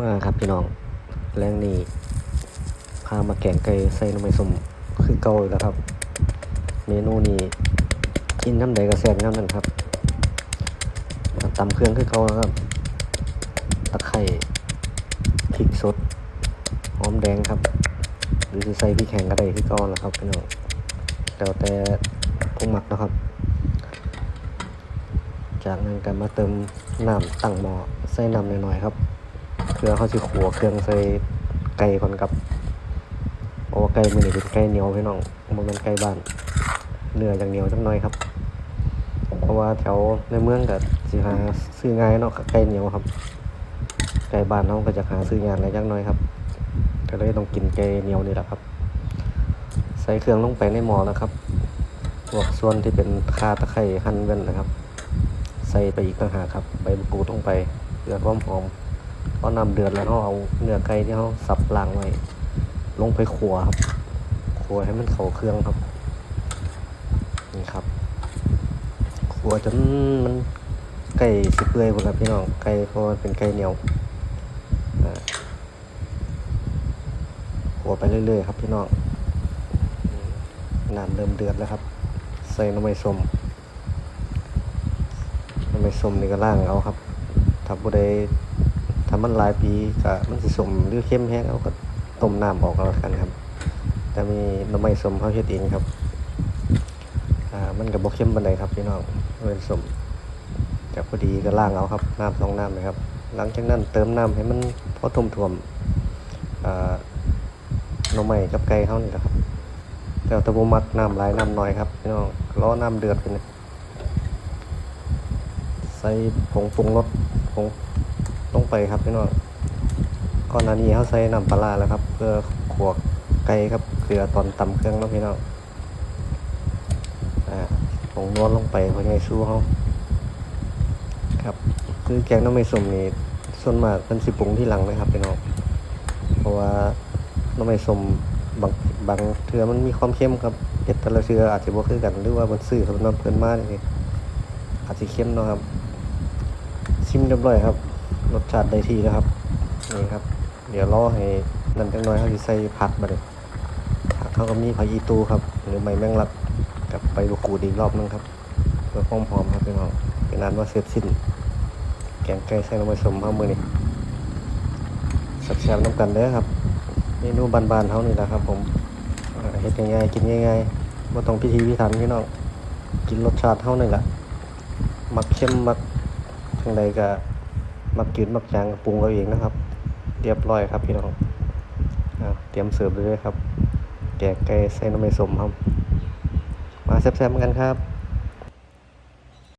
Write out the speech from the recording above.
มาครับพี่น้องแรงนี้พามาแกงไก่ใส่น้ำมันสมคือเก่าอีกแล้วครับ เมนูนี้กินน้ำใดกระแซบน้ำนั้นครับตำเครื่องคือเก่าแล้วครับตะไคร่พริกสดหอมแดงครับ หรือใส่พริกแห้งก็ได้คือเก่าแล้วครับพี่น้องแล้วแต่ผู้มักนะครับ จากนั้นก็มาเติมน้ำตั้งหม้อใส่น้ำหน่อยๆครับ เพื่อเขาสิขัวเครื่องใส่ไก่ก่อนครับเพราะว่าไก่มือนี่เป็นไก่เหนียวพี่น้องมันเป็นไก่บ้านเนื้ออย่างเหนียวจังน้อยครับ เพราะว่าแถวในเมืองก็สิหาซื้อง่ายเนาะไก่เหนียวครับ ไก่บ้านเราก็จะหาซื้อยากในจังน้อยครับก็เลยต้องกินไก่เหนียวนี่แหละครับ ใส่เครื่องลงไปในหม้อแล้วครับพวกส่วนที่เป็นคาตะไคร้หั่นเว้นนะครับ ใส่ไปอีกต่างหากครับใบมะกรูดลงไปเพื่อความหอม พอน้ำเดือดแล้วเราเอาเนื้อไก่ที่เราสับล้างไว้ลงไปขัวครับขัวให้มันเข้าเครื่องครับนี่ครับขัวจนมันไก่สิเปื่อยหมดแล้วพี่น้องไก่เพราะมันเป็นไก่เหนียวขัวไปเรื่อยๆครับพี่น้องน้ำเริ่มเดือดแล้วครับ ใส่น้ำมันส้มน้ำมันไม่สมนี่ก็ล่างเอาครับถ้าผู้ใดถ้ามันหลายปีก็มันสิสมหรือเข้มแห้งเอาก็ต้มน้ำออกก็แล้วกันครับ แต่มีหน้ำไม่สมเขาเฮ็ดเองครับอ่ามันก็บ่เข้มปานใดครับพี่น้องเป็นสมจากพอดีก็ล่างเอาครับน้ำสองน้ำนะครับ หลังจากนั้นเติมน้ำให้มันพอท่วมๆอ่าหน้ำไม่กับไก่เขานี่แหละครับแต่ตะบูมักน้ำหลายน้ำน้อยครับพี่น้องรอน้ำเดือดไปนะใส่ผงปรุงรสผง ลงไปครับพี่น้องก่อนหน้านี้เขาใส่น้ำปลาแล้วครับ เพื่อขวกไก่ครับเกลือตอนตำเครื่องเนาะพี่น้องอ่าผงนวลลงไปเพราะไงสู้เขาครับ คือแกงน้ำไม่สมนี่ส่วนมากเป็นสิปรุงที่หลังนะครับพี่น้องเพราะว่าน้ำไม่สมบางบางเทือมันมีความเข้มครับเห็ดแต่ละเทืออาจจะบ่คือกันหรือว่ามันซื้อสำนักเพิ่นมากนี่อาจจะเข้มนะครับชิมเรียบร้อยครับ รสชาติได้ที่แล้วครับนี่ครับ เดี๋ยวรอให้นั่นจังน้อยเขาจะใส่ผักมาเลยผักเขาก็มีผักอีตูครับ หรือใบแมงลักกับใบลูกกูดอีกรอบนึงครับเพื่อความหอมครับพี่น้องเป็นนั้นว่าเสร็จสิ้น แกงไก่ใส่ลงไปสมข้าวมือนี่สักแซมน้ำกันเด้อครับเมนูบานๆเขานี่แหละครับ ผมอ่าเฮ็ดง่ายๆกินง่ายๆว่าต้องพิธีพิถันพี่น้องกินรสชาติเท่านี่แหละมักเข้มมักทางใดก็ มักจืดมักจางก็ปรุงเอาเองนะครับ เรียบร้อยครับพี่น้องเตรียมเสิร์ฟเลยครับ แกงไก่ใส่น้ำมันสมครับ มาแซ่บๆกันครับ